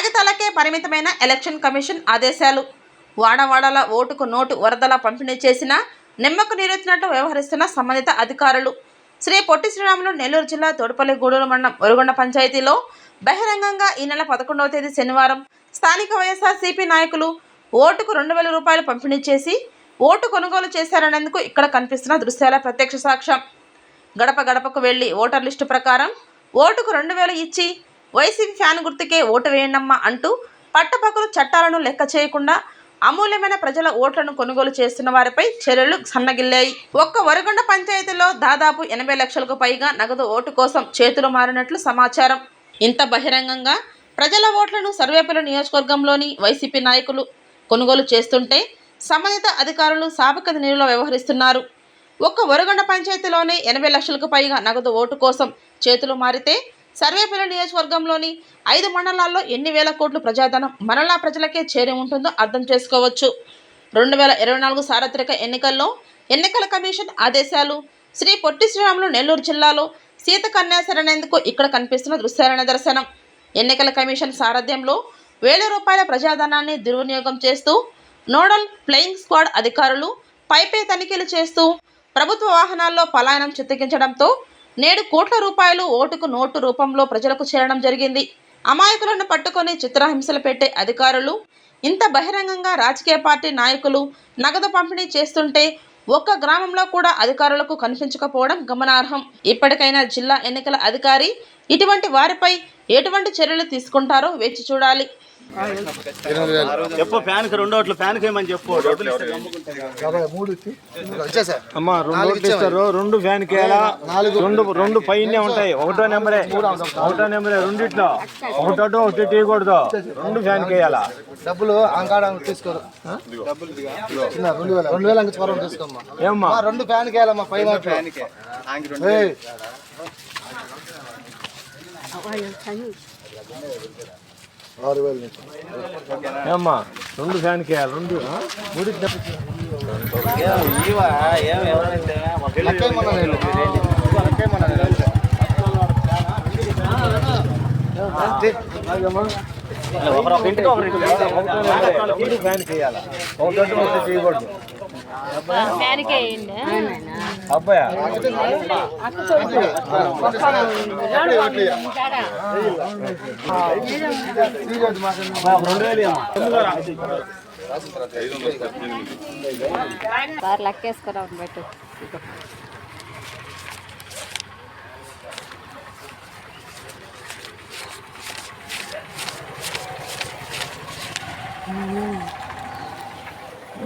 కాగితాలకే పరిమితమైన election commission ఆదేశాలు. వాడవాడల ఓటుకు నోటు వరదల పంపిణీ చేసిన నిమ్మకు నీరెత్తినట్లు వ్యవహరిస్తున్న సంబంధిత అధికారులు. శ్రీ పొట్టి శ్రీరాములు నెల్లూరు జిల్లా తోడుపల్లి గూడూరు మండలం ఒరుగొండ పంచాయతీలో బహిరంగంగా ఈ నెల పదకొండవ తేదీ శనివారం స్థానిక వైఎస్ఆర్సీపీ నాయకులు ఓటుకు రెండు వేల రూపాయలు పంపిణీ చేసి ఓటు కొనుగోలు చేశారనేందుకు ఇక్కడ కనిపిస్తున్న దృశ్యాల ప్రత్యక్ష సాక్ష్యం. గడప గడపకు వెళ్ళి ఓటర్ లిస్టు ప్రకారం ఓటుకు రెండు వేలు ఇచ్చి వైసీపీ ఫ్యాన్ గుర్తుకే ఓటు వేయండమ్మా అంటూ పట్టపక్కలు చట్టాలను లెక్క చేయకుండా అమూల్యమైన ప్రజల ఓట్లను కొనుగోలు చేస్తున్న వారిపై చర్యలు సన్నగిల్లాయి. ఒక్క వరగొండ పంచాయతీలో దాదాపు ఎనభై లక్షలకు పైగా నగదు ఓటు కోసం చేతులు మారినట్లు సమాచారం. ఇంత బహిరంగంగా ప్రజల ఓట్లను సర్వేపల్లి నియోజకవర్గంలోని వైసీపీ నాయకులు కొనుగోలు చేస్తుంటే సంబంధిత అధికారులు సాపక నీరులో వ్యవహరిస్తున్నారు. ఒక్క వరగొండ పంచాయతీలోనే ఎనభై లక్షలకు పైగా నగదు ఓటు కోసం చేతులు మారితే సర్వేపల్లి నియోజకవర్గంలోని ఐదు మండలాల్లో ఎన్ని వేల కోట్లు ప్రజాధనం మరలా ప్రజలకే చేరి ఉంటుందో అర్థం చేసుకోవచ్చు. రెండు వేల ఇరవై నాలుగు సార్వత్రిక ఎన్నికల్లో ఎన్నికల కమిషన్ ఆదేశాలు శ్రీ పొట్టి శ్రీరాములు నెల్లూరు జిల్లాలో సీత కన్యాశరణేందుకు ఇక్కడ కనిపిస్తున్న దృశ్యాల నిదర్శనం ఎన్నికల కమిషన్ సారథ్యంలో వేల రూపాయల ప్రజాధనాన్ని దుర్వినియోగం చేస్తూ నోడల్ ఫ్లయింగ్ స్క్వాడ్ అధికారులు పైపై తనిఖీలు చేస్తూ ప్రభుత్వ వాహనాల్లో పలాయనం చిత్తగించడంతో నేడు కోట్ల రూపాయలు ఓటుకు నోటు రూపంలో ప్రజలకు చేరడం జరిగింది. అమాయకులను పట్టుకొని చిత్రహింసలు పెట్టే అధికారులు ఇంత బహిరంగంగా రాజకీయ పార్టీ నాయకులు నగదు పంపిణీ చేస్తుంటే ఒక్క గ్రామంలో కూడా అధికారులకు కనిపించకపోవడం గమనార్హం. ఇప్పటికైనా జిల్లా ఎన్నికల అధికారి ఇటువంటి వారిపై ఎటువంటి చర్యలు తీసుకుంటారో వేచి చూడాలి. చెప్పు ఫ్యాన్కి రెండు ఓట్లు ఫ్యాన్కి ఏమని చెప్పు. డబ్బులు ఇస్తే యాభై మూడు ఇచ్చి. వచ్చేసా అమ్మా రెండు ఓట్లు ఇస్తారు. రెండు ఫ్యాన్ కేయాలా రెండు రెండు పైనే ఉంటాయి. ఒకటో నెంబరే. ఒకటో నెంబరే రెండిట్లో. ఒకటో ఒకటి తీయకూడదు. రెండు ఫ్యాన్ కేయాలా డబ్బులు అంకాడ తీసుకోరు. చిన్న రెండు వేల రెండు వేల అంక స్వరం తీసుకోమ్మా ఏమ్మా? ఆ, రెండు ఫ్యాన్ కేయాలమ్మా పైన ఏయ్, ఆరు వేలు నుంచి ఏమ్మా రెండు ఫ్యాన్ కేయాలి రెండు ఆ? మూడు. లెక్కేయమన్నా నేను అంతే. ఇంటికి ఒకటి రెండు ఫ్యాన్ కేయాలా ఒకటో ఒకటి తీయకూడదు ఫ్యాన్కే వేయండి అబ్బాయా తీయలేదు మాకు. రెండు వేలు